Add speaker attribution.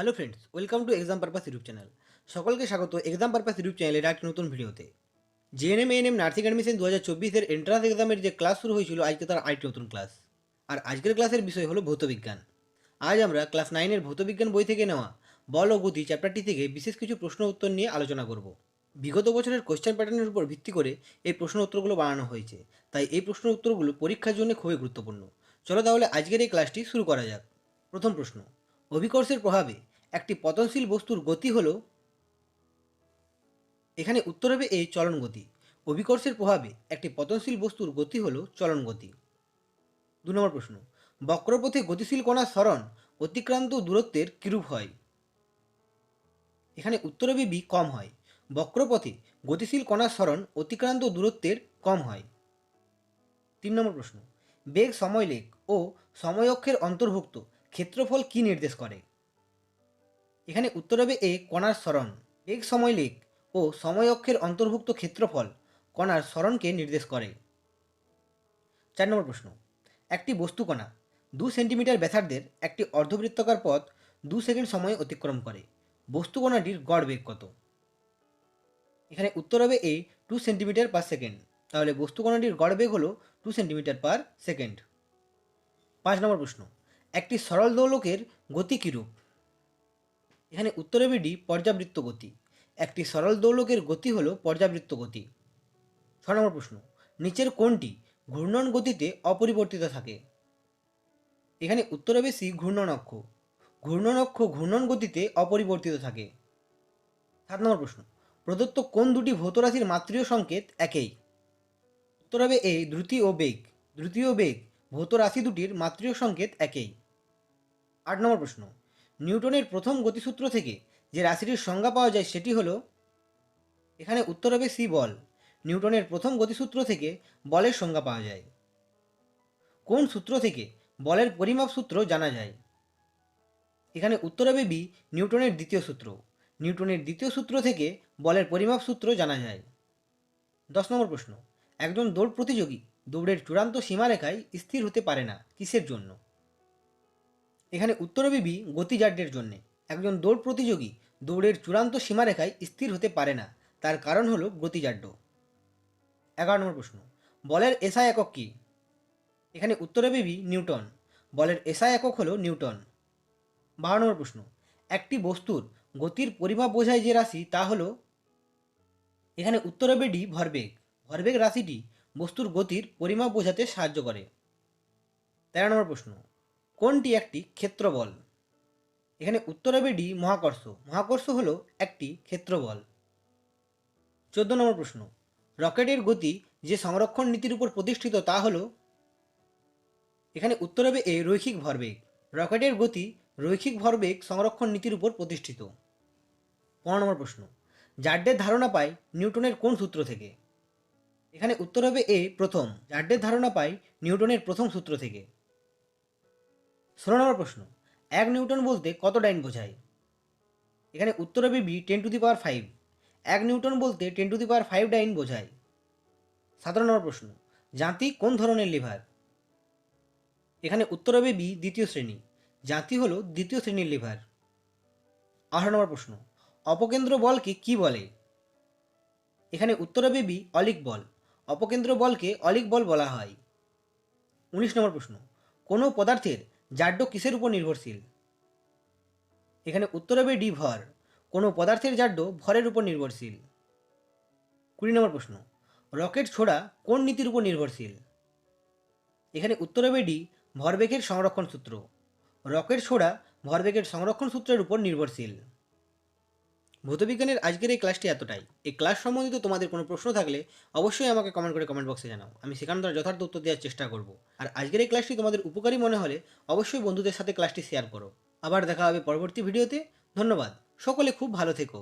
Speaker 1: Hello friends welcome to exam purpose YouTube channel সকলকে স্বাগত exam purpose YouTube চ্যানেলের একটি নতুন ভিডিওতে। জেএনএম এএনএম নার্সিং অ্যাডমিশন দু হাজার চব্বিশের এন্ট্রান্স এক্সামের যে ক্লাস শুরু হয়েছিল, আজকে তার আরেকটি নতুন ক্লাস আর আজকের ক্লাসের বিষয় হলো ভৌতবিজ্ঞান আজ আমরা ক্লাস নাইনের ভৌতবিজ্ঞান বই থেকে নেওয়া বল ও গতি চ্যাপ্টারটি থেকে বিশেষ কিছু প্রশ্ন উত্তর নিয়ে আলোচনা করব। বিগত বছরের কোশ্চেন প্যাটার্নের উপর ভিত্তি করে এই প্রশ্ন উত্তরগুলো বানানো হয়েছে। তাই এই প্রশ্ন উত্তরগুলো পরীক্ষার জন্য খুবই গুরুত্বপূর্ণ। চলো তাহলে আজকের এই ক্লাসটি শুরু করা যাক। প্রথম প্রশ্ন, অভিকর্ষের প্রভাবে একটি পতনশীল বস্তুর গতি হল, এখানে উত্তর হবে এই চলন গতি। অভিকর্ষের প্রভাবে একটি পতনশীল বস্তুর গতি হল চলন গতি। দু নম্বর প্রশ্ন, বক্রপথে গতিশীল কণার সরণ অতিক্রান্ত দূরত্বের কিরূপ হয়? এখানে উত্তর হবে বি কম হয়। বক্রপথে গতিশীল কণার সরণ অতিক্রান্ত দূরত্বের কম হয়। তিন নম্বর প্রশ্ন, বেগ সময়লেখ ও সময়ক্ষের অন্তর্ভুক্ত ক্ষেত্রফল কি নির্দেশ করে? এখানে উত্তর হবে এ, কণার সরণ বেগ সময়লেখ ও সময় অক্ষের অন্তর্ভুক্ত ক্ষেত্রফল কণার সরণকে নির্দেশ করে। চার নম্বর প্রশ্ন। একটি বস্তুকণা দু সেন্টিমিটার ব্যাসার্ধের একটি অর্ধবৃত্তাকার পথ দু সেকেন্ড সময়ে অতিক্রম করে। বস্তুকণাটির গড় বেগ কত? এখানে উত্তর হবে A two centimetre per second. তাহলে বস্তুকণাটির গড় বেগ হলো টু সেন্টিমিটার পার সেকেন্ড। পাঁচ নম্বর প্রশ্ন। একটি সরল দোলকের গতি কীরূপ? এখানে উত্তর হবে ডি পর্যাবৃত্ত গতি। একটি সরল দৌলকের গতি হল পর্যাবৃত্ত গতি। ছ নম্বর প্রশ্ন, নিচের কোনটি ঘূর্ণন গতিতে অপরিবর্তিত থাকে। এখানে উত্তরে বেশি ঘূর্ণন অক্ষ। ঘূর্ণন অক্ষ ঘূর্ণন গতিতে অপরিবর্তিত থাকে। সাত নম্বর প্রশ্ন, প্রদত্ত কোন দুটি ভৌত রাশির মাত্রীয় সংকেত একই। উত্তর হবে এ দ্রুতি ও বেগ। দ্রুতি ও বেগ ভৌত রাশি দুটির মাত্রীয় সংকেত একই। আট নম্বর প্রশ্ন নিউটনের প্রথম গতিসূত্র থেকে যে রাশিটির সংজ্ঞা পাওয়া যায় সেটি হলো, এখানে উত্তর হবে সি বল। নিউটনের প্রথম গতিসূত্র থেকে বলের সংজ্ঞা পাওয়া যায়। কোন সূত্র থেকে বলের পরিমাপ সূত্র জানা যায়? এখানে উত্তর হবে বি, নিউটনের দ্বিতীয় সূত্র। নিউটনের দ্বিতীয় সূত্র থেকে বলের পরিমাপ সূত্র জানা যায়। দশ নম্বর প্রশ্ন, একজন দৌড় প্রতিযোগী দৌড়ের চূড়ান্ত সীমারেখায় স্থির হতে পারে না, কিসের জন্য? এখানে উত্তর হবে বি গতিজাড্যের জন্যে। একজন দৌড় প্রতিযোগী দৌড়ের চূড়ান্ত সীমারেখায় স্থির হতে পারে না। তার কারণ হলো গতিজাড্য এগারো নম্বর প্রশ্ন। বলের এসআই একক কী? এখানে উত্তর হবে বি নিউটন। বলের এসআই একক হলো নিউটন। বারো নম্বর প্রশ্ন। একটি বস্তুর গতির পরিমাপ বোঝায় যে রাশি তা হলো এখানে উত্তর হবে ডি ভরবেগ। ভরবেগ রাশিটি বস্তুর গতির পরিমাপ বোঝাতে সাহায্য করে। তেরো নম্বর প্রশ্ন। কোনটি একটি ক্ষেত্রবল? এখানে উত্তর হবে ডি, মহাকর্ষ। মহাকর্ষ হলো একটি ক্ষেত্রবল। চোদ্দ নম্বর প্রশ্ন। রকেটের গতি যে সংরক্ষণ নীতির উপর প্রতিষ্ঠিত তা হলো? এখানে উত্তর হবে এ, রৈখিক ভরবেগ। রকেটের গতি রৈখিক ভরবেগ সংরক্ষণ নীতির উপর প্রতিষ্ঠিত। পনেরো নম্বর প্রশ্ন। জাড্ডের ধারণা পায় নিউটনের কোন সূত্র থেকে? এখানে উত্তর হবে এ, প্রথম। জাড্ডের ধারণা পায় নিউটনের প্রথম সূত্র থেকে। ষোলো নম্বর প্রশ্ন, এক নিউটন বলতে কত ডাইন বোঝায়? এখানে উত্তর হবে B, ten to the power five. এক নিউটন বলতে ten to the power five dyne বোঝায়। সতেরো নম্বর প্রশ্ন, জাতি কোন ধরনের লিভার? এখানে উত্তর হবে বি, দ্বিতীয় শ্রেণি। জাতি হলো দ্বিতীয় শ্রেণির লিভার। আঠারো নম্বর প্রশ্ন, অপকেন্দ্র বলকে কি বলে? এখানে উত্তর হবে বি, অলিক বল। অপকেন্দ্র বলকে অলিক বল বলা হয়। উনিশ নম্বর প্রশ্ন, কোনো পদার্থের জাড্য কিসের উপর নির্ভরশীল? এখানে উত্তর হবে ডি ভর। কোনো পদার্থের জাড্য ভরের উপর নির্ভরশীল। কুড়ি নম্বর প্রশ্ন, রকেট ছোড়া কোন নীতির উপর নির্ভরশীল? এখানে উত্তর হবে ডি, ভরবেগের সংরক্ষণ সূত্র। রকেট ছোড়া ভরবেগের সংরক্ষণ সূত্রের উপর নির্ভরশীল। ভৌতবিজ্ঞানের আজকের এই ক্লাসটি এতটাই। এই ক্লাস সম্বন্ধিত তোমাদের কোনো প্রশ্ন থাকলে অবশ্যই আমাকে কমেন্ট করে কমেন্ট বক্সে জানাও। আমি সেখানে তার যথার্থ উত্তর দেওয়ার চেষ্টা করব। আর আজকের এই ক্লাসটি তোমাদের উপকারী মনে হলে অবশ্যই বন্ধুদের সাথে ক্লাসটি শেয়ার করো। আবার দেখা হবে পরবর্তী ভিডিওতে ধন্যবাদ। সকলে খুব ভালো থেকো।